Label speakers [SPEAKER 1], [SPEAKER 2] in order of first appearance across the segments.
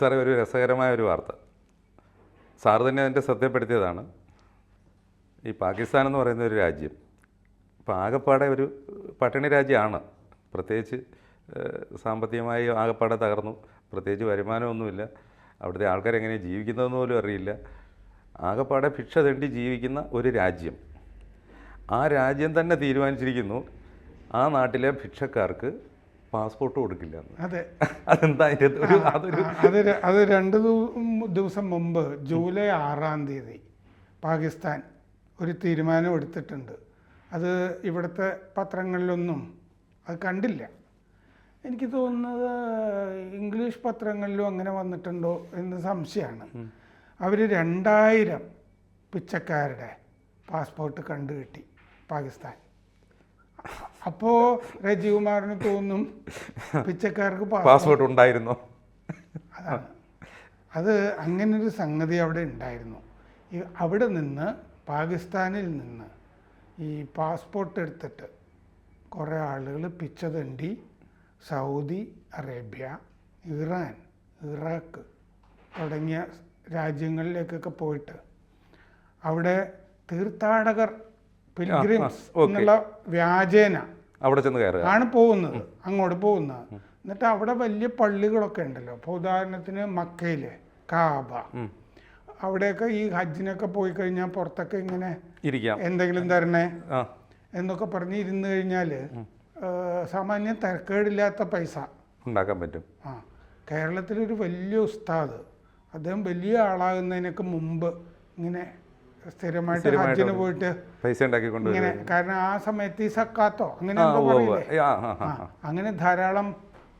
[SPEAKER 1] സാറേ ഒരു രസകരമായ ഒരു വാർത്ത. സാറ് തന്നെ അതിന്റെ ശ്രദ്ധപ്പെടുത്തിയതാണ് ഈ പാകിസ്ഥാൻ എന്ന് പറയുന്ന ഒരു രാജ്യം ഇപ്പോൾ ആകപ്പാടെ ഒരു പട്ടിണി രാജ്യമാണ്. പ്രത്യേകിച്ച് സാമ്പത്തികമായി ആകപ്പാടെ തകർന്നു. പ്രത്യേകിച്ച് വരുമാനമൊന്നുമില്ല. അവിടുത്തെ ആൾക്കാർ എങ്ങനെ ജീവിക്കുന്നതെന്ന് പോലും അറിയില്ല. ആകപ്പാടെ ഭിക്ഷ തെണ്ടി ജീവിക്കുന്ന ഒരു രാജ്യം. ആ രാജ്യം തന്നെ തീരുമാനിച്ചിരിക്കുന്നു ആ നാട്ടിലെ ഭിക്ഷക്കാർക്ക് പാസ്പോർട്ട് കൊടുക്കില്ല
[SPEAKER 2] അതെ.
[SPEAKER 1] അതെന്താ ഒരു അതൊരു
[SPEAKER 2] അത് രണ്ട് ദിവസം മുമ്പ് ജൂലൈ ആറാം തീയതി പാകിസ്ഥാൻ ഒരു തീരുമാനം എടുത്തിട്ടുണ്ട്. അത് ഇവിടുത്തെ പത്രങ്ങളിലൊന്നും അത് കണ്ടില്ല. എനിക്ക് തോന്നുന്നത് ഇംഗ്ലീഷ് പത്രങ്ങളിലും അങ്ങനെ വന്നിട്ടുണ്ടോ എന്ന് സംശയമാണ്. അവർ രണ്ടായിരം പിച്ചക്കാരുടെ പാസ്പോർട്ട് കണ്ടുകിട്ടി പാകിസ്ഥാൻ. അപ്പോൾ രജീവ് കുമാറിന് തോന്നും പിച്ചക്കാർക്ക് പാസ്പോർട്ട്.
[SPEAKER 1] ഉണ്ടായിരുന്നു.
[SPEAKER 2] അത് അതാണ്. അത് അങ്ങനൊരു സംഗതി അവിടെ ഉണ്ടായിരുന്നു. ഈ അവിടെ നിന്ന് പാകിസ്ഥാനിൽ നിന്ന് ഈ പാസ്പോർട്ട് എടുത്തിട്ട് കുറേ ആളുകൾ പിച്ചതണ്ടി സൗദി അറേബ്യ ഇറാൻ ഇറാഖ് തുടങ്ങിയ രാജ്യങ്ങളിലേക്കൊക്കെ പോയിട്ട് അവിടെ തീർത്ഥാടകർ പിൽഗ്രിംസ് എന്നുള്ള വ്യാജേന
[SPEAKER 1] അവിടെ ചെന്ന് കയറുക.
[SPEAKER 2] ആണ് പോകുന്നത് അങ്ങോട്ട് പോകുന്നത്. എന്നിട്ട് അവിടെ വലിയ പള്ളികളൊക്കെ ഉണ്ടല്ലോ. ഇപ്പോൾ ഉദാഹരണത്തിന് മക്കയിലെ കാബ. അവിടെയൊക്കെ ഈ ഹജ്ജിനൊക്കെ പോയി കഴിഞ്ഞാൽ പുറത്തൊക്കെ ഇങ്ങനെ എന്തെങ്കിലും തരണേ എന്നൊക്കെ പറഞ്ഞ് ഇരുന്ന് കഴിഞ്ഞാൽ സാമാന്യം തിരക്കേടില്ലാത്ത പൈസ.
[SPEAKER 1] ഉണ്ടാക്കാൻ പറ്റും.
[SPEAKER 2] ആ. കേരളത്തിലൊരു വലിയ ഉസ്താദ് അദ്ദേഹം വലിയ ആളാകുന്നതിനൊക്കെ മുമ്പ് ഇങ്ങനെ സ്ഥിരമായിട്ട് ഹജ്ജിന് പോയിട്ട്
[SPEAKER 1] പൈസ
[SPEAKER 2] ഇങ്ങനെ കാരണം ആ സമയത്ത് ഈ സക്കാത്തോ അങ്ങനെ അങ്ങനെ ധാരാളം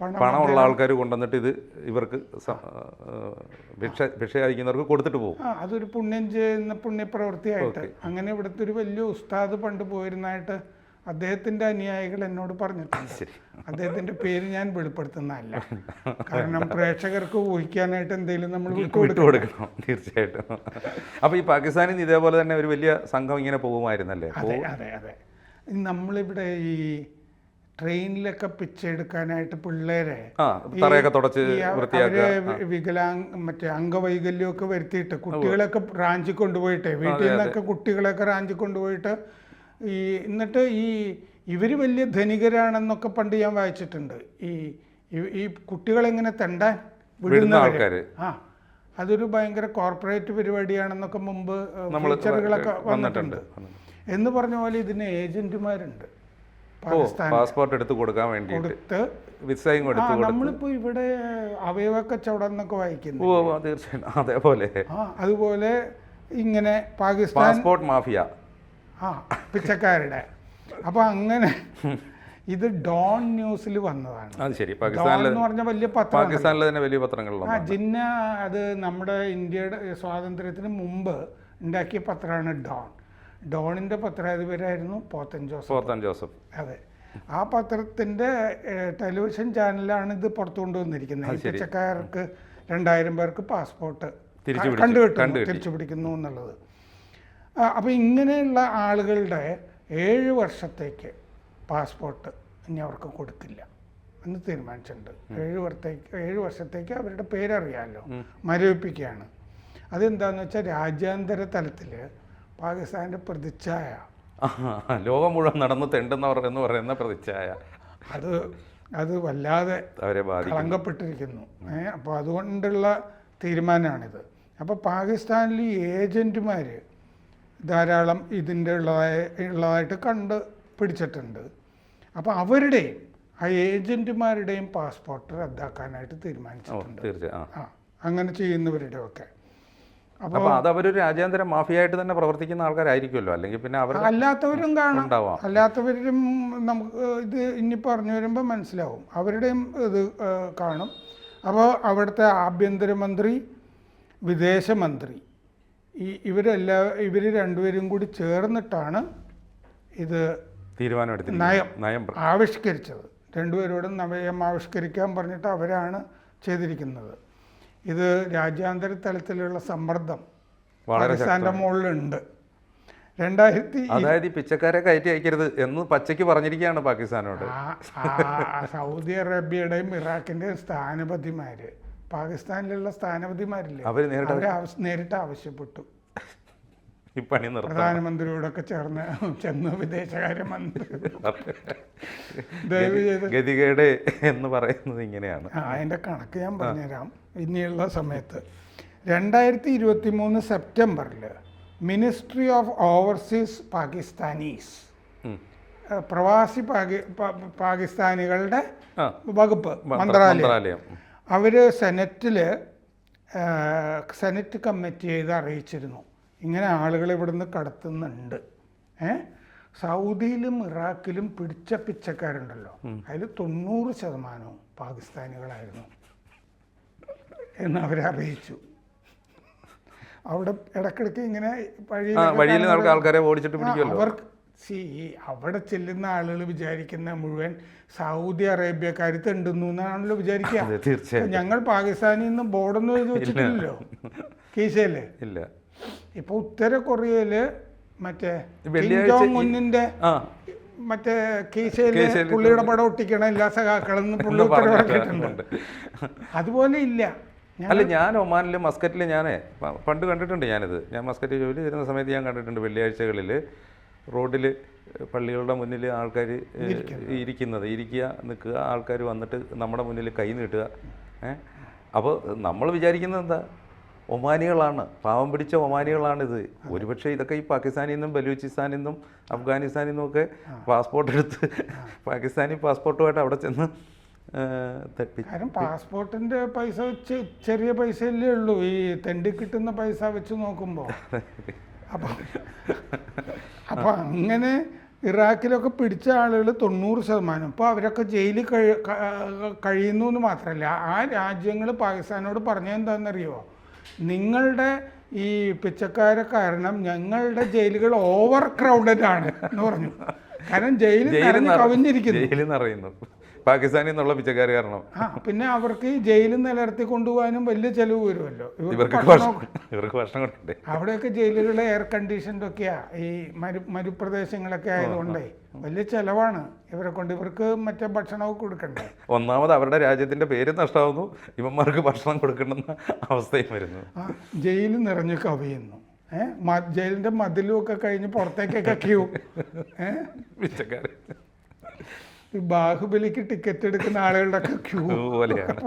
[SPEAKER 2] പണം
[SPEAKER 1] പണമുള്ള ആൾക്കാർ കൊണ്ടുവന്നിട്ട് ഇത് ഇവർക്ക് ഭിക്ഷ ഭിക്ഷ അയക്കുന്നവർക്ക് കൊടുത്തിട്ട് പോകും.
[SPEAKER 2] അതൊരു പുണ്യം ചെയ്യുന്ന പുണ്യപ്രവൃത്തിയായിട്ട് അങ്ങനെ ഇവിടുത്തെ ഒരു വലിയ ഉസ്താദ് പണ്ട് പോയിരുന്നായിട്ട് അദ്ദേഹത്തിന്റെ അനുയായികൾ എന്നോട് പറഞ്ഞിട്ടുണ്ട്. അദ്ദേഹത്തിന്റെ പേര് ഞാൻ വെളിപ്പെടുത്തുന്നതല്ല. കാരണം പ്രേക്ഷകർക്ക് ഊഹിക്കാനായിട്ട് എന്തെങ്കിലും നമ്മൾ
[SPEAKER 1] കൊടുക്കണം തീർച്ചയായിട്ടും. അപ്പോൾ ഈ പാകിസ്ഥാനിൽ നിന്ന് ഇതേപോലെ തന്നെ ഒരു വലിയ സംഘം ഇങ്ങനെ പോകുമായിരുന്നല്ലേ?
[SPEAKER 2] അതെ അതെ അതെ. നമ്മളിവിടെ ഈ ട്രെയിനിലൊക്കെ പിച്ചെടുക്കാനായിട്ട് പിള്ളേരെ
[SPEAKER 1] തറയൊക്കെ തുടച്ച് വൃത്തിയാക്കുക.
[SPEAKER 2] വികലാംഗ മറ്റേ അംഗവൈകല്യമൊക്കെ വരുത്തിയിട്ട് കുട്ടികളൊക്കെ റാഞ്ചി കൊണ്ടുപോയിട്ട് വീട്ടിൽ നിന്നൊക്കെ കുട്ടികളൊക്കെ റാഞ്ചി കൊണ്ടുപോയിട്ട് ഈ എന്നിട്ട് ഈ ഇവർ വലിയ ധനികരാണെന്നൊക്കെ പണ്ട് ഞാൻ വായിച്ചിട്ടുണ്ട്. ഈ ഈ- കുട്ടികളെങ്ങനെ തെണ്ടാൻ
[SPEAKER 1] വിടുന്ന
[SPEAKER 2] വിടുന്നവര്
[SPEAKER 1] ആൾക്കാര്.
[SPEAKER 2] ആ അതൊരു ഭയങ്കര കോർപ്പറേറ്റ് പരിപാടിയാണെന്നൊക്കെ മുമ്പ് ഫീച്ചറുകളൊക്കെ
[SPEAKER 1] വന്നിട്ടുണ്ട്
[SPEAKER 2] എന്ന് പറഞ്ഞ പോലെ ഇതിന് ഏജന്റുമാരുണ്ട്.
[SPEAKER 1] പാസ്പോർട്ട് എടുത്ത് കൊടുക്കാൻ വേണ്ടി
[SPEAKER 2] കൊടുത്ത്
[SPEAKER 1] വിസയും
[SPEAKER 2] ആ
[SPEAKER 1] എടുത്ത് കൊടുത്ത്.
[SPEAKER 2] നമ്മളിപ്പോ ഇവിടെ അവയവ കച്ചവടം എന്നൊക്കെ വായിക്കുന്നു
[SPEAKER 1] തീർച്ചയായും അതേപോലെ.
[SPEAKER 2] അതുപോലെ ഇങ്ങനെ പാകിസ്ഥാൻ
[SPEAKER 1] പാസ്പോർട്ട് മാഫിയ.
[SPEAKER 2] ആ പിച്ചക്കാരുടെ. അപ്പോൾ അങ്ങനെ ഇത് ഡോൺ ന്യൂസിൽ വന്നതാണ്.
[SPEAKER 1] അത് ശരി.
[SPEAKER 2] ഡോൺ എന്ന് പറഞ്ഞ വലിയ പത്രം
[SPEAKER 1] പാകിസ്ഥാനിലെ തന്നെ വലിയ
[SPEAKER 2] ആ ജിന്ന അത് നമ്മുടെ ഇന്ത്യയുടെ സ്വാതന്ത്ര്യത്തിന് മുമ്പ് ഉണ്ടാക്കിയ പത്രമാണ് ഡോൺ. ഡോണിന്റെ പത്രാധിപരായിരുന്നു പോത്തൻ ജോസഫ്.
[SPEAKER 1] പോത്തൻ ജോസഫ്.
[SPEAKER 2] അതെ. ആ പത്രത്തിന്റെ ടെലിവിഷൻ ചാനലാണ് ഇത് പുറത്തു കൊണ്ടുവന്നിരിക്കുന്നത്. പിച്ചക്കാർക്ക് രണ്ടായിരം പേർക്ക് പാസ്പോർട്ട്
[SPEAKER 1] പിടിച്ചു.
[SPEAKER 2] തിരിച്ചു പിടിക്കുന്നു എന്നുള്ളത്. ആ, അപ്പൊ ഇങ്ങനെയുള്ള ആളുകളുടെ ഏഴ് വർഷത്തേക്ക് പാസ്പോർട്ട് ഇനി അവർക്ക് കൊടുക്കില്ല എന്ന് തീരുമാനിച്ചിട്ടുണ്ട്. ഏഴ് വർഷത്തേക്ക് ഏഴ് വർഷത്തേക്ക് അവരുടെ പേരറിയാമല്ലോ മരവിപ്പിക്കുകയാണ്. അതെന്താണെന്ന് വെച്ചാൽ രാജ്യാന്തര തലത്തിൽ പാകിസ്ഥാന്റെ പ്രതിച്ഛായ.
[SPEAKER 1] ലോകം മുഴുവൻ നടന്നു തെണ്ടുന്നവർ എന്ന് പറയുന്ന പ്രതിച്ഛായ.
[SPEAKER 2] അത് അത് വല്ലാതെ
[SPEAKER 1] അവരെ
[SPEAKER 2] കളങ്കപ്പെട്ടിരിക്കുന്നു. അപ്പോൾ അതുകൊണ്ടുള്ള തീരുമാനമാണിത്. അപ്പോൾ പാകിസ്ഥാനിൽ ഈ ഏജന്റുമാർ ധാരാളം ഇതിന്റെ ഉള്ളതായ ഉള്ളതായിട്ട് കണ്ട് പിടിച്ചിട്ടുണ്ട്. അപ്പോൾ അവരുടെയും ആ ഏജന്റുമാരുടെയും പാസ്പോർട്ട് റദ്ദാക്കാനായിട്ട് തീരുമാനിച്ചിട്ടുണ്ട്.
[SPEAKER 1] ആ.
[SPEAKER 2] അങ്ങനെ ചെയ്യുന്നവരുടെ ഒക്കെ അപ്പോൾ
[SPEAKER 1] അതവരൊരു രാജ്യാന്തര മാഫിയായിട്ട് തന്നെ പ്രവർത്തിക്കുന്ന ആൾക്കാരായിരിക്കുമല്ലോ? അല്ലെങ്കിൽ പിന്നെ അവർ
[SPEAKER 2] അല്ലാത്തവരും കാണാം. അല്ലാത്തവരും നമുക്ക് ഇത് ഇനി പറഞ്ഞു വരുമ്പോൾ മനസ്സിലാവും. അവരുടെയും ഇത് കാണും. അപ്പോൾ അവിടുത്തെ ആഭ്യന്തരമന്ത്രി വിദേശമന്ത്രി ഈ ഇവരെല്ലാ ഇവർ രണ്ടുപേരും കൂടി ചേർന്നിട്ടാണ് ഇത്
[SPEAKER 1] തീരുമാനമെടുത്ത്
[SPEAKER 2] നയം.
[SPEAKER 1] നയം
[SPEAKER 2] ആവിഷ്കരിച്ചത്. രണ്ടുപേരോടും നയം ആവിഷ്കരിക്കാൻ പറഞ്ഞിട്ട് അവരാണ് ചെയ്തിരിക്കുന്നത്. ഇത് രാജ്യാന്തര തലത്തിലുള്ള സമ്മർദ്ദം
[SPEAKER 1] പാകിസ്ഥാന്റെ
[SPEAKER 2] പാകിസ്ഥാന്റെ മുകളിലുണ്ട്. രണ്ടായിരത്തി
[SPEAKER 1] അതായത് ഈ പിച്ചക്കാരെ കയറ്റി അയക്കരുത് എന്ന് പച്ചയ്ക്ക് പറഞ്ഞിരിക്കുകയാണ് പാകിസ്ഥാനോട്.
[SPEAKER 2] സൗദി അറേബ്യയുടെയും ഇറാഖിന്റെയും സ്ഥാനപതിമാര്. പാകിസ്ഥാനിലുള്ള സ്ഥാനപതിമാരില്ലേ?
[SPEAKER 1] അവർ നേരിട്ട്
[SPEAKER 2] ആവശ്യപ്പെട്ടു.
[SPEAKER 1] ഈ പണി
[SPEAKER 2] പ്രധാനമന്ത്രിയോടൊക്കെ ചേർന്ന് ചെന്ന് വിദേശകാര്യമന്ത്രി ദയവ് ചെയ്ത്
[SPEAKER 1] ഗതികേട് എന്ന് പറയുന്നത് ഇങ്ങനെയാണ്.
[SPEAKER 2] അതിന്റെ കണക്ക് ഞാൻ പറഞ്ഞുതരാം. ഇനിയുള്ള സമയത്ത്. രണ്ടായിരത്തി ഇരുപത്തി മൂന്ന് സെപ്റ്റംബറിൽ മിനിസ്ട്രി ഓഫ് ഓവർസീസ് പാകിസ്ഥാനീസ് പ്രവാസി പാകി പാകിസ്ഥാനികളുടെ വകുപ്പ് മന്ത്രാലയം. അവർ സെനറ്റിൽ സെനറ്റ് കമ്മിറ്റി ചെയ്ത് അറിയിച്ചിരുന്നു. ഇങ്ങനെ ആളുകൾ ഇവിടുന്ന് കടത്തുന്നുണ്ട്. ഏ? സൗദിയിലും ഇറാഖിലും പിടിച്ച പിച്ചക്കാരുണ്ടല്ലോ. അതിൽ തൊണ്ണൂറ് ശതമാനവും പാകിസ്ഥാനികളായിരുന്നു. എന്ന് അവരെ അറിയിച്ചു. അവിടെ ഇടക്കിടക്ക് ഇങ്ങനെ
[SPEAKER 1] വഴിയിൽ ആൾക്കാരെ ഓടിച്ചിട്ട് പിടിക്കുമല്ലോ.
[SPEAKER 2] അവർക്ക് സി അവിടെ ചെല്ലുന്ന ആളുകൾ വിചാരിക്കുന്ന മുഴുവൻ സൗദി അറേബ്യക്കാർ തെണ്ടുന്നു എന്നാണല്ലോ വിചാരിക്കുക
[SPEAKER 1] തീർച്ചയായും
[SPEAKER 2] ഞങ്ങൾ പാകിസ്ഥാനിൽ നിന്ന് ബോർഡൊന്നും എഴുതി വെച്ചിട്ടില്ലല്ലോ. കീശയിൽ.
[SPEAKER 1] ഇല്ല.
[SPEAKER 2] ഇപ്പൊ ഉത്തര കൊറിയയിൽ മറ്റേ മുന്നിന്റെ
[SPEAKER 1] ഈ-
[SPEAKER 2] മറ്റേ
[SPEAKER 1] കീശയിൽ
[SPEAKER 2] പുള്ളിയുടെ പടം ഒട്ടിക്കണം എല്ലാ സഖാക്കളെന്ന് പുള്ളി ഉത്തരവാക്കിയിട്ടുണ്ട് അതുപോലെ ഇല്ല.
[SPEAKER 1] അല്ല ഞാൻ ഒമാനിൽ മസ്കറ്റിൽ ഞാനേ പണ്ട് കണ്ടിട്ടുണ്ട് ഞാനിത്. ഞാൻ മസ്കറ്റ് ജോലി ചെയ്യുന്ന സമയത്ത് ഞാൻ കണ്ടിട്ടുണ്ട് വെള്ളിയാഴ്ചകളിൽ റോഡിൽ പള്ളികളുടെ മുന്നിൽ ആൾക്കാർ ഇരിക്കുന്നത്. ഇരിക്കുക നിൽക്കുക ആൾക്കാർ വന്നിട്ട് നമ്മുടെ മുന്നിൽ കൈ നീട്ടുക. ഏ അപ്പോൾ നമ്മൾ വിചാരിക്കുന്നത് എന്താ? ഒമാനികളാണ്. പാവം പിടിച്ച ഒമാനികളാണിത്. ഒരുപക്ഷെ ഇതൊക്കെ ഈ പാകിസ്ഥാനിൽ നിന്നും ബലൂചിസ്ഥാനിൽ നിന്നും അഫ്ഗാനിസ്ഥാനിൽ നിന്നും ഒക്കെ പാസ്പോർട്ട് എടുത്ത് പാകിസ്ഥാനി പാസ്പോർട്ടുമായിട്ട് അവിടെ ചെന്ന്
[SPEAKER 2] കാരണം പാസ്പോർട്ടിന്റെ പൈസ വെച്ച് ചെറിയ പൈസയല്ലേ ഉള്ളൂ. ഈ തെണ്ടി കിട്ടുന്ന പൈസ വെച്ച് നോക്കുമ്പോൾ അപ്പൊ അപ്പൊ അങ്ങനെ ഇറാഖിലൊക്കെ പിടിച്ച ആളുകൾ തൊണ്ണൂറ് ശതമാനം. ഇപ്പോൾ അവരൊക്കെ ജയിലിൽ കഴി കഴിയുന്നു എന്ന് മാത്രമല്ല ആ രാജ്യങ്ങൾ പാകിസ്ഥാനോട് പറഞ്ഞ എന്താണെന്നറിയോ നിങ്ങളുടെ ഈ പിച്ചക്കാരെ കാരണം ഞങ്ങളുടെ ജയിലുകൾ ഓവർ ക്രൗഡഡ് ആണ് എന്ന് പറഞ്ഞു. കാരണം
[SPEAKER 1] ജയിലിൽ
[SPEAKER 2] കവിഞ്ഞിരിക്കുന്നു.
[SPEAKER 1] ജയിലിൽ നിറയുന്നു. പാകിസ്ഥാനിൽ നിന്നുള്ള പിച്ചക്കാർ കാരണം.
[SPEAKER 2] ആ പിന്നെ അവർക്ക് ജയിലിൽ നിലനിർത്തി കൊണ്ടുപോകാനും വലിയ ചെലവ് വരുമല്ലോ. ഇവർക്ക്
[SPEAKER 1] ഇവർക്ക്
[SPEAKER 2] ഭക്ഷണം
[SPEAKER 1] കൊടുക്കണ്ടേ
[SPEAKER 2] അവിടെയൊക്കെ ജയിലുകളിലെ എയർ കണ്ടീഷൻഡ് ഒക്കെയാ. ഈ മരു മരുപ്രദേശങ്ങളൊക്കെ ആയതുകൊണ്ടേ വലിയ ചെലവാണ്. ഇവരെ കൊണ്ട് ഇവർക്ക് മറ്റേ ഭക്ഷണമൊക്കെ കൊടുക്കണ്ടേ?
[SPEAKER 1] ഒന്നാമത് അവരുടെ രാജ്യത്തിന്റെ പേര് നഷ്ടമാവുന്നു ഇവന്മാർക്ക് ഭക്ഷണം കൊടുക്കണമെന്ന അവസ്ഥയും വരുന്നു.
[SPEAKER 2] ജയിലിൽ ജയിൽ നിറഞ്ഞു കവിയുന്നു. ഏഹ് ജയിലിന്റെ മതിലും ഒക്കെ കഴിഞ്ഞ് പുറത്തേക്കൊക്കെ ക്യൂ. ഏഹ് ബാഹുബലിക്ക് ടിക്കറ്റ് എടുക്കുന്ന ആളുകളുടെ ഒക്കെ ക്യൂ
[SPEAKER 1] പോലെയാണ്.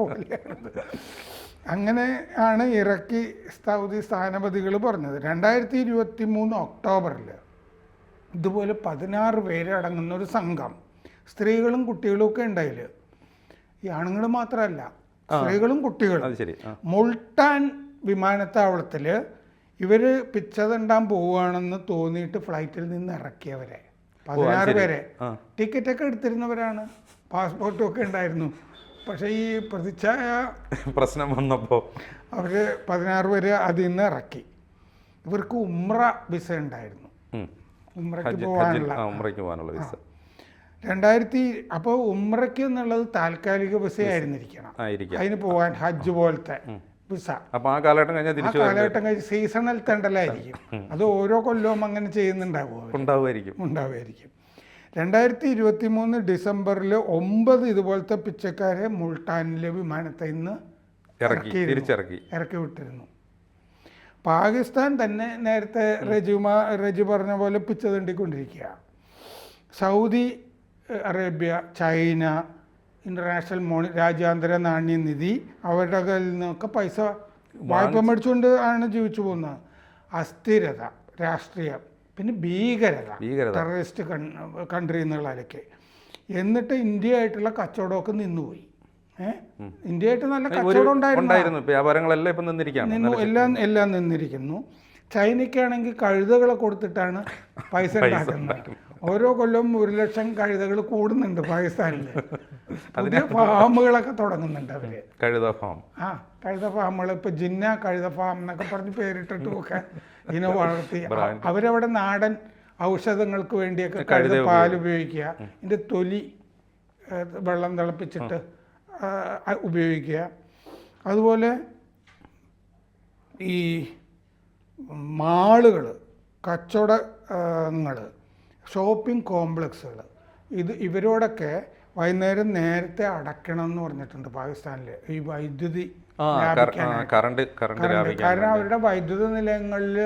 [SPEAKER 2] അങ്ങനെ ആണ് ഇറക്കി സൗദി സ്ഥാനപതികൾ പറഞ്ഞത്. രണ്ടായിരത്തി ഇരുപത്തി മൂന്ന് ഒക്ടോബറിൽ ഇതുപോലെ പതിനാറ് പേര് അടങ്ങുന്ന ഒരു സംഘം സ്ത്രീകളും കുട്ടികളും ഒക്കെ ഉണ്ടായില്ല ഈ ആണുങ്ങൾ മാത്രമല്ല സ്ത്രീകളും കുട്ടികളും. മുൾട്ടാൻ വിമാനത്താവളത്തിൽ ഇവർ പിച്ചതണ്ടാൻ പോവുകയാണെന്ന് തോന്നിയിട്ട് ഫ്ലൈറ്റിൽ നിന്ന് ഇറക്കിയവരെ. പതിനാറ്. പേരെ.
[SPEAKER 1] ടിക്കറ്റ്
[SPEAKER 2] ടിക്കറ്റൊക്കെ എടുത്തിരുന്നവരാണ്. പാസ്പോർട്ടും ഒക്കെ ഉണ്ടായിരുന്നു. പക്ഷേ ഈ പ്രതിച്ഛായ
[SPEAKER 1] പ്രശ്നം വന്നപ്പോൾ
[SPEAKER 2] അവർ പതിനാറ് പേര് അതിൽ നിന്ന് ഇറക്കി. ഇവർക്ക് ഉമ്ര വിസ ഉണ്ടായിരുന്നു. ഉമ്രയ്ക്ക് പോകാനുള്ള.
[SPEAKER 1] ഉമ്രയ്ക്ക് പോകാനുള്ള വിസ.
[SPEAKER 2] രണ്ടായിരത്തി അപ്പോൾ ഉമ്രയ്ക്ക് എന്നുള്ളത് താൽക്കാലിക വിസ ആയിരുന്നിരിക്കണം അതിന് പോകാൻ ഹജ്ജ് പോലത്തെ. വിസ
[SPEAKER 1] അപ്പൊ ആ കാലഘട്ടം കഴിഞ്ഞാൽ
[SPEAKER 2] ആ
[SPEAKER 1] തിരിച്ചു
[SPEAKER 2] കാലഘട്ടം കഴിഞ്ഞ് സീസണൽ തെണ്ടലായിരിക്കും. അത് ഓരോ കൊല്ലവും അങ്ങനെ ചെയ്യുന്നുണ്ടാവും
[SPEAKER 1] ഉണ്ടാവുമായിരിക്കും.
[SPEAKER 2] ഉണ്ടാവുമായിരിക്കും. രണ്ടായിരത്തി ഇരുപത്തി മൂന്ന് ഡിസംബറിൽ ഒമ്പത് ഇതുപോലത്തെ പിച്ചക്കാരെ മുൾട്ടാനിലെ വിമാനത്തിൽ നിന്ന്
[SPEAKER 1] ഇറക്കി. തിരിച്ചിറക്കി.
[SPEAKER 2] ഇറക്കി വിട്ടിരുന്നു. പാകിസ്ഥാൻ തന്നെ നേരത്തെ റജുമ റജു പറഞ്ഞ പോലെ പിച്ച തണ്ടിക്കൊണ്ടിരിക്കുക Saudi Arabia China international money രാജ്യാന്തര നാണ്യനിധി അവരുടെ കയ്യിൽ നിന്നൊക്കെ പൈസ വായ്പ മേടിച്ചുകൊണ്ട് ആണ് ജീവിച്ചു പോകുന്നത് അസ്ഥിരത രാഷ്ട്രീയം പിന്നെ ഭീകരത. ടെററിസ്റ്റ് കൺട്രി എന്നുള്ളതിലൊക്കെ എന്നിട്ട് ഇന്ത്യയായിട്ടുള്ള കച്ചവടമൊക്കെ നിന്നുപോയി. ഏഹ് ഇന്ത്യയായിട്ട് നല്ല കച്ചവടം ഉണ്ടായിരുന്നു.
[SPEAKER 1] വ്യാപാരങ്ങളെല്ലാം ഇപ്പൊ നിന്നിരിക്കുകയാണ്.
[SPEAKER 2] എല്ലാം എല്ലാം നിന്നിരിക്കുന്നു. ചൈനയ്ക്കാണെങ്കിൽ കഴുതകളെ കൊടുത്തിട്ടാണ് പൈസ ഉണ്ടാക്കുന്നത്. ഓരോ കൊല്ലവും ഒരു ലക്ഷം കഴുതകൾ കൂടുന്നുണ്ട് പാകിസ്ഥാനിൽ അതിന് ഫാമുകളൊക്കെ തുടങ്ങുന്നുണ്ട് അവർ.
[SPEAKER 1] കഴുത ഫാം.
[SPEAKER 2] ആ കഴുത ഫാമുകൾ ഇപ്പൊ ജിന്ന കഴുത ഫാം എന്നൊക്കെ പറഞ്ഞ് പേരിട്ടിട്ടും ഒക്കെ ഇതിനെ വളർത്തി. അവരവിടെ നാടൻ ഔഷധങ്ങൾക്ക് വേണ്ടിയൊക്കെ കഴുത പാൽ ഉപയോഗിക്കുക. ഇതിന്റെ തൊലി വെള്ളം തിളപ്പിച്ചിട്ട് ഉപയോഗിക്കുക. അതുപോലെ ഈ മാളുകൾ കച്ചവടങ്ങൾ ഷോപ്പിംഗ് കോംപ്ലക്സുകൾ ഇത് ഇവരോടൊക്കെ വൈകുന്നേരം നേരത്തെ അടയ്ക്കണം എന്ന് പറഞ്ഞിട്ടുണ്ട് പാകിസ്ഥാനിൽ ഈ വൈദ്യുതി കാരണം അവരുടെ വൈദ്യുത നിലയങ്ങളിൽ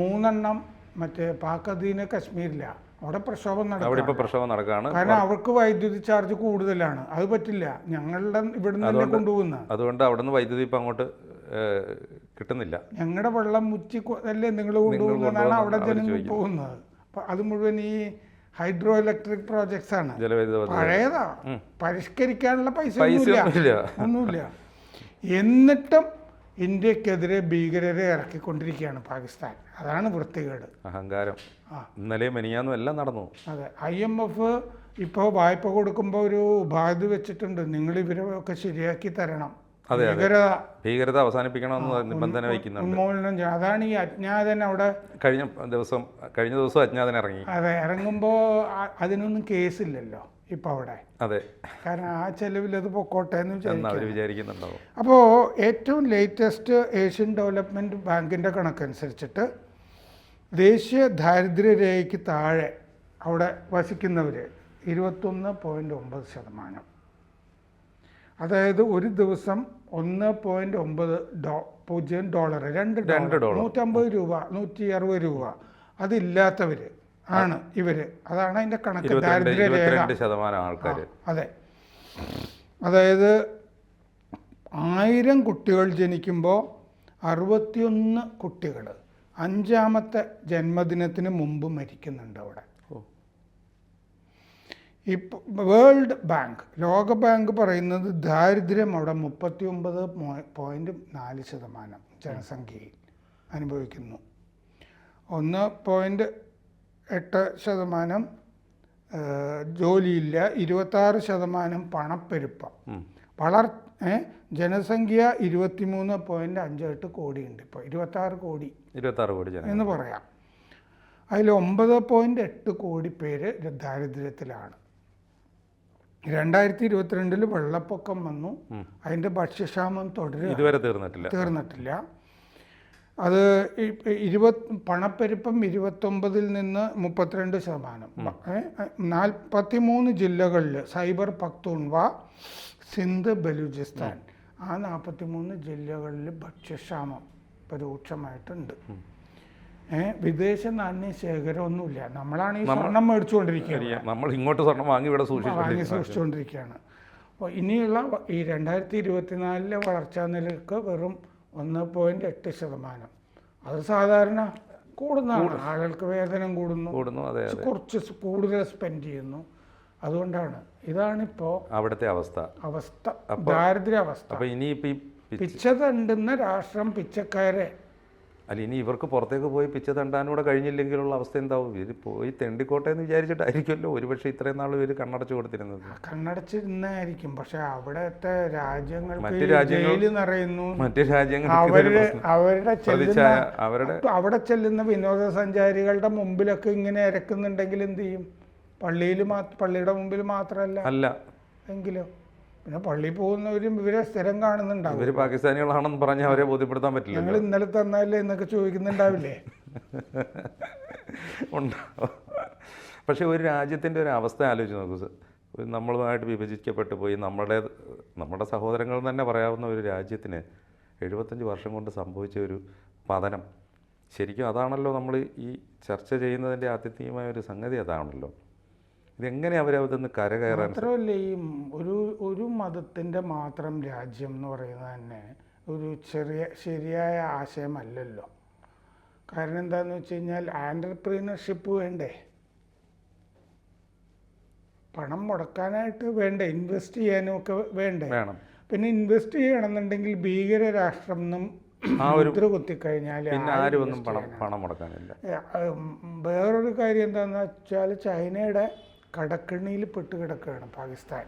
[SPEAKER 2] മൂന്നെണ്ണം മറ്റേ പാക് അധീന കശ്മീരില്ല അവിടെ പ്രക്ഷോഭം നടക്കും
[SPEAKER 1] നടക്കുകയാണ്
[SPEAKER 2] കാരണം അവർക്ക് വൈദ്യുതി ചാർജ് കൂടുതലാണ്. അത് പറ്റില്ല. ഞങ്ങളുടെ ഇവിടുന്ന് തന്നെ കൊണ്ടുപോകുന്ന.
[SPEAKER 1] അതുകൊണ്ട് അവിടെ നിന്ന് വൈദ്യുതി ഇപ്പം അങ്ങോട്ട് കിട്ടുന്നില്ല.
[SPEAKER 2] ഞങ്ങളുടെ വെള്ളം മുച്ചി അല്ലേ നിങ്ങൾ കൊണ്ടുപോകുന്നതാണ് അവിടെ ജനങ്ങൾ പോകുന്നത്. അത് മുഴുവൻ ഈ ഹൈഡ്രോ ഇലക്ട്രിക് പ്രോജക്ട്സ് ആണ്. പഴയതാ. പരിഷ്കരിക്കാനുള്ള പൈസ ഒന്നുമില്ല.
[SPEAKER 1] ഒന്നുമില്ല.
[SPEAKER 2] എന്നിട്ടും ഇന്ത്യക്കെതിരെ ഭീകരരെ ഇറക്കിക്കൊണ്ടിരിക്കുകയാണ് പാകിസ്ഥാൻ. അതാണ് വൃത്തികേട്
[SPEAKER 1] അഹങ്കാരം. ഇന്നലെ മെനിയാന്നും എല്ലാം നടന്നു.
[SPEAKER 2] അതെ. ഐ എം എഫ് ഇപ്പോൾ വായ്പ കൊടുക്കുമ്പോൾ ഒരു ഉപാധി വെച്ചിട്ടുണ്ട്. നിങ്ങൾ ഇവരെ ഒക്കെ ശരിയാക്കി തരണം. ഭീകരത
[SPEAKER 1] ഭീകരത അവസാനിപ്പിക്കണമെന്ന് നിബന്ധന വയ്ക്കുന്നുണ്ട്.
[SPEAKER 2] ഉന്മൂലനം അതാണ് ഈ അജ്ഞാതൻ അവിടെ
[SPEAKER 1] കഴിഞ്ഞ ദിവസം കഴിഞ്ഞ ദിവസം അജ്ഞാതൻ ഇറങ്ങി.
[SPEAKER 2] അതെ ഇറങ്ങുമ്പോൾ അതിനൊന്നും കേസില്ലല്ലോ ഇപ്പം അവിടെ.
[SPEAKER 1] അതെ.
[SPEAKER 2] കാരണം ആ ചെലവിൽ അത് പൊക്കോട്ടെ എന്ന്
[SPEAKER 1] വിചാരിക്കുന്നുണ്ടാവും.
[SPEAKER 2] അപ്പോൾ ഏറ്റവും ലേറ്റസ്റ്റ് ഏഷ്യൻ ഡെവലപ്മെന്റ് ബാങ്കിന്റെ കണക്കനുസരിച്ചിട്ട് ദേശീയ ദാരിദ്ര്യരേഖയ്ക്ക് താഴെ അവിടെ വസിക്കുന്നവർ ഇരുപത്തൊന്ന് പോയിന്റ് ഒമ്പത് ശതമാനം. അതായത് ഒരു ദിവസം ഒന്ന് പോയിന്റ് ഒമ്പത് ഡോ പൂജ്യം ഡോളർ രണ്ട്
[SPEAKER 1] രണ്ട്
[SPEAKER 2] ഡോളർ. നൂറ്റമ്പത് രൂപ നൂറ്റി അറുപത് രൂപ. അതില്ലാത്തവര് ആണ് ഇവർ. അതാണ് അതിന്റെ കണക്ക്.
[SPEAKER 1] ശതമാനം ആൾക്കാർ
[SPEAKER 2] അതെ. അതായത് ആയിരം കുട്ടികൾ ജനിക്കുമ്പോൾ അറുപത്തിയൊന്ന് കുട്ടികൾ അഞ്ചാമത്തെ ജന്മദിനത്തിന് മുമ്പ് മരിക്കുന്നുണ്ട് അവിടെ. ഇപ്പോൾ വേൾഡ് ബാങ്ക് ലോക ബാങ്ക് പറയുന്നത് ദാരിദ്ര്യം അവിടെ മുപ്പത്തി ഒമ്പത് പോയിന്റ് നാല് ശതമാനം ജനസംഖ്യയിൽ അനുഭവിക്കുന്നു. ഒന്ന് പോയിന്റ് എട്ട് ശതമാനം ജോലിയില്ല ഇരുപത്താറ് ശതമാനം പണപ്പെരുപ്പം. വളർ ജനസംഖ്യ ഇരുപത്തിമൂന്ന് പോയിന്റ് അഞ്ച് എട്ട് കോടിയുണ്ട് ഇപ്പോൾ ഇരുപത്താറ് കോടി
[SPEAKER 1] ഇരുപത്താറ് കോടി
[SPEAKER 2] എന്ന് പറയാം. അതിൽ ഒമ്പത് പോയിന്റ് എട്ട് കോടി പേര് ദാരിദ്ര്യത്തിലാണ്. രണ്ടായിരത്തി ഇരുപത്തിരണ്ടിൽ വെള്ളപ്പൊക്കം വന്നു. അതിന്റെ ഭക്ഷ്യക്ഷാമം തുടരുക.
[SPEAKER 1] ഇതുവരെ തീർന്നിട്ടില്ല.
[SPEAKER 2] തീർന്നിട്ടില്ല. അത് ഇരുപത് പണപ്പെരുപ്പം ഇരുപത്തൊമ്പതിൽ നിന്ന് മുപ്പത്തിരണ്ട് ശതമാനം. നാൽപ്പത്തി മൂന്ന് ജില്ലകളിൽ സൈബർ പക്തൂൺവ സിന്ധ് ബലൂചിസ്ഥാൻ. ആ നാൽപ്പത്തി മൂന്ന് ജില്ലകളിൽ ഭക്ഷ്യക്ഷാമം പരോക്ഷമായിട്ടുണ്ട്. വിദേശ നാണ്യ ശേഖരമൊന്നുമില്ല. നമ്മളാണ് ഈ സ്വർണം മേടിച്ചുകൊണ്ടിരിക്കുന്നത്
[SPEAKER 1] ശരിയാ. നമ്മൾ ഇങ്ങോട്ട് സ്വർണം വാങ്ങി ഇവിടെ
[SPEAKER 2] വാങ്ങി സൂക്ഷിച്ചുകൊണ്ടിരിക്കുകയാണ്. അപ്പോൾ ഇനിയുള്ള ഈ രണ്ടായിരത്തി ഇരുപത്തിനാലിലെ വളർച്ചാ നിരക്ക് വെറും ഒന്ന് പോയിന്റ് എട്ട് ശതമാനം. അത് സാധാരണ കൂടുന്നതാണ്. ആളുകൾക്ക് വേതനം കൂടുന്നു.
[SPEAKER 1] കൂടുന്നു അതെ
[SPEAKER 2] കുറച്ച് കൂടുതൽ സ്പെൻഡ് ചെയ്യുന്നു. അതുകൊണ്ടാണ്. ഇതാണിപ്പോൾ
[SPEAKER 1] അവിടുത്തെ അവസ്ഥ.
[SPEAKER 2] അവസ്ഥ. ദാരിദ്ര്യ അവസ്ഥ.
[SPEAKER 1] അപ്പോൾ ഇനിയിപ്പോ ഈ പി-
[SPEAKER 2] പിച്ച തണ്ടുന്ന രാഷ്ട്രം പിച്ചക്കാരെ
[SPEAKER 1] അല്ല ഇനി ഇവർക്ക് പുറത്തേക്ക് പോയി പിച്ച തണ്ടാനൂടെ കഴിഞ്ഞില്ലെങ്കിലുള്ള അവസ്ഥ എന്താവും? ഇവർ പോയി തെണ്ടിക്കോട്ടെ എന്ന് വിചാരിച്ചിട്ടായിരിക്കുമല്ലോ ഒരുപക്ഷെ ഇത്രയും നാൾ ഇവർ കണ്ണടച്ചു കൊടുത്തിരുന്നത്.
[SPEAKER 2] കണ്ണടച്ചിരുന്നായിരിക്കും പക്ഷെ അവിടത്തെ രാജ്യങ്ങൾ
[SPEAKER 1] മറ്റ് രാജ്യങ്ങൾ-
[SPEAKER 2] നിറയുന്നു.
[SPEAKER 1] മറ്റു രാജ്യങ്ങൾ
[SPEAKER 2] അവരുടെ
[SPEAKER 1] അവരുടെ
[SPEAKER 2] അവരുടെ അവിടെ ചെല്ലുന്ന വിനോദസഞ്ചാരികളുടെ മുമ്പിലൊക്കെ ഇങ്ങനെ ഇരക്കുന്നുണ്ടെങ്കിൽ എന്ത് ചെയ്യും? പള്ളിയിൽ പള്ളിയുടെ മുമ്പിൽ മാത്രമല്ല
[SPEAKER 1] അല്ല.
[SPEAKER 2] എങ്കിലോ? പിന്നെ പള്ളിയിൽ പോകുന്നവരും ഇവരെ സ്ഥിരം കാണുന്നുണ്ടാവും.
[SPEAKER 1] ഇവർ പാകിസ്ഥാനികളാണെന്ന് പറഞ്ഞ അവരെ ബോധ്യപ്പെടുത്താൻ പറ്റില്ല
[SPEAKER 2] ഞങ്ങൾ ഇന്നലെ തന്നാലേ എന്നൊക്കെ ചോദിക്കുന്നുണ്ടാവില്ലേ?
[SPEAKER 1] ഉണ്ടാവും. പക്ഷേ ഒരു രാജ്യത്തിന്റെ ഒരു അവസ്ഥ ആലോചിച്ച് നോക്കൂ സർ. നമ്മളുമായിട്ട് വിഭജിക്കപ്പെട്ടു പോയി നമ്മുടെ നമ്മുടെ സഹോദരങ്ങൾ തന്നെ പറയാവുന്ന ഒരു രാജ്യത്തിന് എഴുപത്തഞ്ച് വർഷം കൊണ്ട് സംഭവിച്ച ഒരു പതനം. ശരിക്കും അതാണല്ലോ നമ്മൾ ഈ ചർച്ച ചെയ്യുന്നതിന്റെ ആത്യന്തികമായ ഒരു സംഗതി അതാണല്ലോ. ഇതെങ്ങനെ അവരതിന്ന് കരകയറാൻ
[SPEAKER 2] മാത്രമല്ല ഈ ഒരു ഒരു മതത്തിന്റെ മാത്രം രാജ്യം എന്ന് പറയുന്നത് തന്നെ ഒരു ചെറിയ ശരിയായ ആശയമല്ലല്ലോ. കാരണം എന്താന്ന് വെച്ച് കഴിഞ്ഞാൽ ആന്റർപ്രീനർഷിപ്പ് വേണ്ടേ? പണം മുടക്കാനായിട്ട് വേണ്ടേ? ഇൻവെസ്റ്റ് ചെയ്യാനും ഒക്കെ വേണ്ടേ?
[SPEAKER 1] വേണം.
[SPEAKER 2] പിന്നെ ഇൻവെസ്റ്റ് ചെയ്യണമെന്നുണ്ടെങ്കിൽ ഭീകര രാഷ്ട്രം എന്നും മുദ്ര കുത്തിക്കഴിഞ്ഞാൽ
[SPEAKER 1] ആരും പണം മുടക്കാനില്ല.
[SPEAKER 2] വേറൊരു കാര്യം എന്താണെന്ന് വെച്ചാൽ ചൈനയുടെ കടക്കണ്ണിയിൽ പെട്ട് കിടക്കുകയാണ് പാകിസ്ഥാൻ.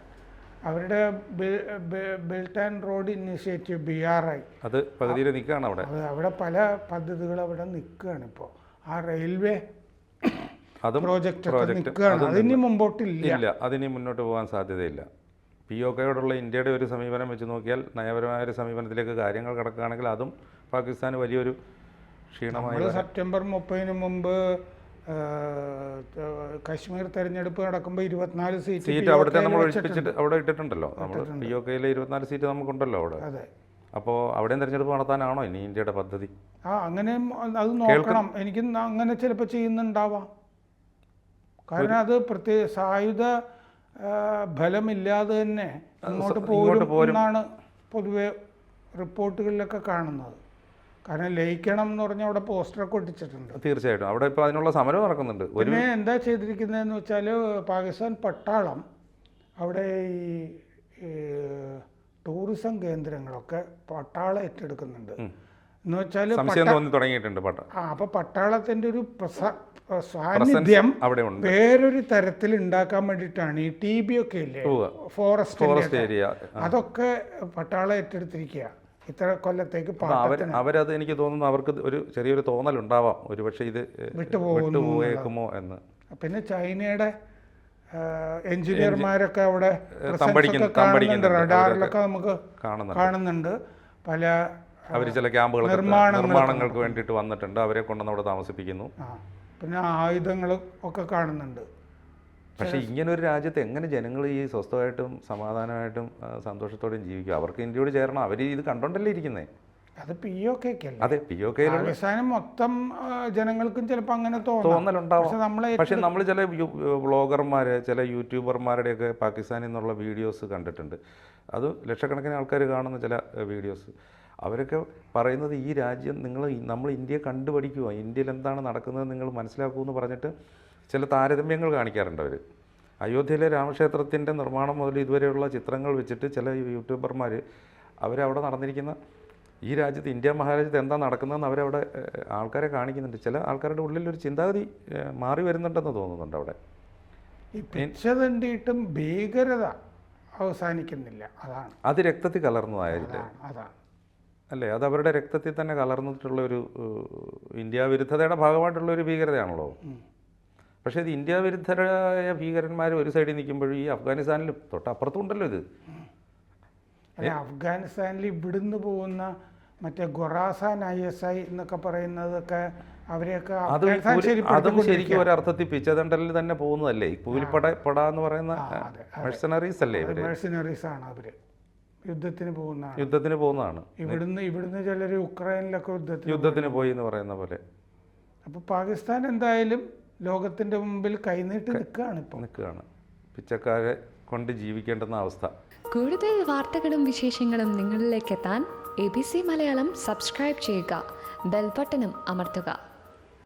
[SPEAKER 2] അവരുടെ belt and road initiative B R I.
[SPEAKER 1] അത് പകുതിയിൽ നിൽക്കുകയാണ് അവിടെ.
[SPEAKER 2] അവിടെ പല പദ്ധതികൾ അവിടെ നിൽക്കുകയാണ് ഇപ്പോൾ. ആ റെയിൽവേ
[SPEAKER 1] അതും
[SPEAKER 2] പ്രോജക്റ്റ്. നിൽക്കുകയാണ്.
[SPEAKER 1] അതും
[SPEAKER 2] അതിന് മുമ്പോട്ടില്ല.
[SPEAKER 1] ഇല്ല. അതിനി മുന്നോട്ട് പോകാൻ സാധ്യതയില്ല. പി ഒ കെയോടുള്ള ഇന്ത്യയുടെ ഒരു സമീപനം വെച്ച് നോക്കിയാൽ നയപരമായ ഒരു സമീപനത്തിലേക്ക് കാര്യങ്ങൾ കിടക്കുകയാണെങ്കിൽ അതും പാകിസ്ഥാന് വലിയൊരു ക്ഷീണമായി
[SPEAKER 2] സെപ്റ്റംബർ മുപ്പതിന് മുമ്പ് കശ്മീർ തെരഞ്ഞെടുപ്പ് നടക്കുമ്പോൾ ഇരുപത്തിനാല് സീറ്റ്
[SPEAKER 1] സീറ്റ് അവിടുത്തെ നമ്മൾ ഒഴിപ്പിച്ചിട്ട് അവിടെ ഇട്ടിട്ടുണ്ടല്ലോ. നമ്മൾ പി ഒ കെയിലെ ഇരുപത്തിനാല് സീറ്റ് നമുക്കുണ്ടല്ലോ അവിടെ.
[SPEAKER 2] അതെ.
[SPEAKER 1] അപ്പോൾ അവിടെയും തെരഞ്ഞെടുപ്പ് നടത്താനാണോ ഇനി ഇന്ത്യയുടെ പദ്ധതി?
[SPEAKER 2] ആ അങ്ങനെ അത് നോക്കണം. എനിക്ക് അങ്ങനെ ചിലപ്പോൾ ചെയ്യുന്നുണ്ടാവാം. കാരണം അത് പ്രത്യേക സായുധ ഫലമില്ലാതെ തന്നെ അങ്ങോട്ട് പോരും. എന്നാണ് പൊതുവെ റിപ്പോർട്ടുകളിലൊക്കെ കാണുന്നത്. കാരണം ലയിക്കണം എന്ന് പറഞ്ഞാൽ അവിടെ പോസ്റ്ററൊക്കെ ഒട്ടിച്ചിട്ടുണ്ട്.
[SPEAKER 1] തീർച്ചയായിട്ടും. അവിടെ ഇപ്പോൾ അതിനുള്ള സമരം നടക്കുന്നുണ്ട്.
[SPEAKER 2] പിന്നെ എന്താ ചെയ്തിരിക്കുന്നതെന്ന് വെച്ചാൽ പാകിസ്ഥാൻ പട്ടാളം അവിടെ ഈ ടൂറിസം കേന്ദ്രങ്ങളൊക്കെ പട്ടാളം ഏറ്റെടുക്കുന്നുണ്ട്. എന്ന് വെച്ചാൽ
[SPEAKER 1] സംശയം തോന്നി തുടങ്ങിയിട്ടുണ്ട്
[SPEAKER 2] ആ അപ്പൊ പട്ടാളത്തിന്റെ ഒരു പ്രസ- സാന്നിധ്യം
[SPEAKER 1] അവിടെ ഉണ്ട്.
[SPEAKER 2] വേറൊരു തരത്തിൽ ഉണ്ടാക്കാൻ വേണ്ടിയിട്ടാണ് ഈ ടി ബി ഒക്കെ ഇല്ലേ? ഫോറസ്റ്റ്
[SPEAKER 1] ഫോറസ്റ്റ് ഏരിയ
[SPEAKER 2] അതൊക്കെ പട്ടാളം ഏറ്റെടുത്തിരിക്കുക ഇത്ര കൊല്ലത്തേക്ക്
[SPEAKER 1] അവർ അവരത് എനിക്ക് തോന്നുന്നു അവർക്ക് ഒരു ചെറിയൊരു തോന്നലുണ്ടാവാം. ഒരു പക്ഷേ ഇത് വിട്ടുപോകുമോ എന്ന്.
[SPEAKER 2] പിന്നെ ചൈനയുടെ എഞ്ചിനീയർമാരൊക്കെ അവിടെ കാണുന്നുണ്ട്. റഡാറിലൊക്കെ നമുക്ക്
[SPEAKER 1] കാണുന്നുണ്ട്.
[SPEAKER 2] പല
[SPEAKER 1] അവർ ചില ക്യാമ്പുകൾ
[SPEAKER 2] നിർമ്മാണങ്ങൾക്ക്
[SPEAKER 1] വേണ്ടിയിട്ട് വന്നിട്ടുണ്ട്. അവരെ കൊണ്ടുവന്ന് അവിടെ താമസിപ്പിക്കുന്നു.
[SPEAKER 2] പിന്നെ ആയുധങ്ങളും ഒക്കെ കാണുന്നുണ്ട്.
[SPEAKER 1] പക്ഷേ ഇങ്ങനെ ഒരു രാജ്യത്ത് എങ്ങനെ ജനങ്ങൾ ഈ സ്വസ്ഥമായിട്ടും സമാധാനമായിട്ടും സന്തോഷത്തോടെയും ജീവിക്കും? അവർക്ക് ഇന്ത്യയോട് ചേരണം. അവർ ഇത് കണ്ടോണ്ടല്ലേ ഇരിക്കുന്നേ?
[SPEAKER 2] അത് പി ഒ കെ
[SPEAKER 1] അതെ പി ഒ കെയിലുള്ള
[SPEAKER 2] അവസാനം മൊത്തം ജനങ്ങൾക്കും ചിലപ്പോൾ അങ്ങനെ തോന്നാം.
[SPEAKER 1] തോന്നലുണ്ടാവും.
[SPEAKER 2] പക്ഷെ
[SPEAKER 1] നമ്മൾ ചില വ്ളോഗർമാരെ ചില യൂട്യൂബർമാരുടെയൊക്കെ പാകിസ്ഥാനിൽ നിന്നുള്ള വീഡിയോസ് കണ്ടിട്ടുണ്ട്. അത് ലക്ഷക്കണക്കിന് ആൾക്കാർ കാണുന്ന ചില വീഡിയോസ്. അവരൊക്കെ പറയുന്നത് ഈ രാജ്യം നിങ്ങൾ നമ്മൾ ഇന്ത്യയെ കണ്ടുപഠിക്കുക ഇന്ത്യയിൽ എന്താണ് നടക്കുന്നത് നിങ്ങൾ മനസ്സിലാക്കൂ എന്ന് പറഞ്ഞിട്ട് ചില താരതമ്യങ്ങൾ കാണിക്കാറുണ്ട് അവർ അയോധ്യയിലെ രാമക്ഷേത്രത്തിന്റെ നിർമ്മാണം മുതൽ ഇതുവരെയുള്ള ചിത്രങ്ങൾ വെച്ചിട്ട് ചില യൂട്യൂബർമാർ അവരവിടെ നടന്നിരിക്കുന്ന ഈ രാജ്യത്ത് ഇന്ത്യ മഹാരാജ്യത്ത് എന്താ നടക്കുന്നതെന്ന് അവരവിടെ ആൾക്കാരെ കാണിക്കുന്നുണ്ട്. ചില ആൾക്കാരുടെ ഉള്ളിലൊരു ചിന്താഗതി മാറി വരുന്നുണ്ടെന്ന് തോന്നുന്നുണ്ട് അവിടെ.
[SPEAKER 2] ഈ പിച്ച തണ്ടിയിട്ടും ഭീകരത അവസാനിക്കുന്നില്ല. അതാണ്.
[SPEAKER 1] അത് രക്തത്തിൽ കലർന്നതായിരിക്കും.
[SPEAKER 2] അതാണ്
[SPEAKER 1] അല്ലേ? അത് അവരുടെ രക്തത്തിൽ തന്നെ കലർന്നിട്ടുള്ള ഒരു ഇന്ത്യ വിരുദ്ധതയുടെ ഭാഗമായിട്ടുള്ള ഒരു ഭീകരതയാണല്ലോ. പക്ഷേ ഇത് ഇന്ത്യ വിരുദ്ധരായ ഭീകരന്മാർ ഒരു സൈഡിൽ നിൽക്കുമ്പോഴും ഈ അഫ്ഗാനിസ്ഥാനിലും തൊട്ടപ്പുറത്തുണ്ടല്ലോ ഇത്.
[SPEAKER 2] അല്ല അഫ്ഗാനിസ്ഥാനിൽ ഇവിടുന്ന് പോകുന്ന മറ്റേ ഗൊറാസാൻ ഐ എസ് ഐ എന്നൊക്കെ പറയുന്നതൊക്കെ അവരെയൊക്കെ
[SPEAKER 1] അത്. ശരിക്കും ഒരർത്ഥത്തിൽ പിച്ചതണ്ടലിൽ തന്നെ പോകുന്നതല്ലേ? കൂലിപ്പട പട എന്ന് പറയുന്ന മെഴ്സണറീസ് അല്ലേ
[SPEAKER 2] ഇവർ? ആണ് അവർ. യുദ്ധത്തിന് പോകുന്നതാണ്.
[SPEAKER 1] യുദ്ധത്തിന് പോകുന്നതാണ്.
[SPEAKER 2] ഇവിടുന്ന് ഇവിടുന്ന് ചിലർ യുക്രൈനിലൊക്കെ യുദ്ധത്തിന്
[SPEAKER 1] യുദ്ധത്തിന് പോയി എന്ന് പറയുന്ന പോലെ.
[SPEAKER 2] അപ്പോൾ പാകിസ്ഥാൻ എന്തായാലും ലോകത്തിന്റെ മുമ്പിൽ കൈനീട്ടി നിൽക്കുകയാണ് ഇപ്പോൾ
[SPEAKER 1] നിൽക്കുകയാണ്. പിച്ചക്കാരെ കൊണ്ട് ജീവിക്കേണ്ടുന്ന അവസ്ഥ.
[SPEAKER 3] കൂടുതൽ വാർത്തകളും വിശേഷങ്ങളും നിങ്ങളിലേക്ക് എത്താൻ A B C Malayalam subscribe ചെയ്യുക. ബെൽബട്ടനും അമർത്തുക.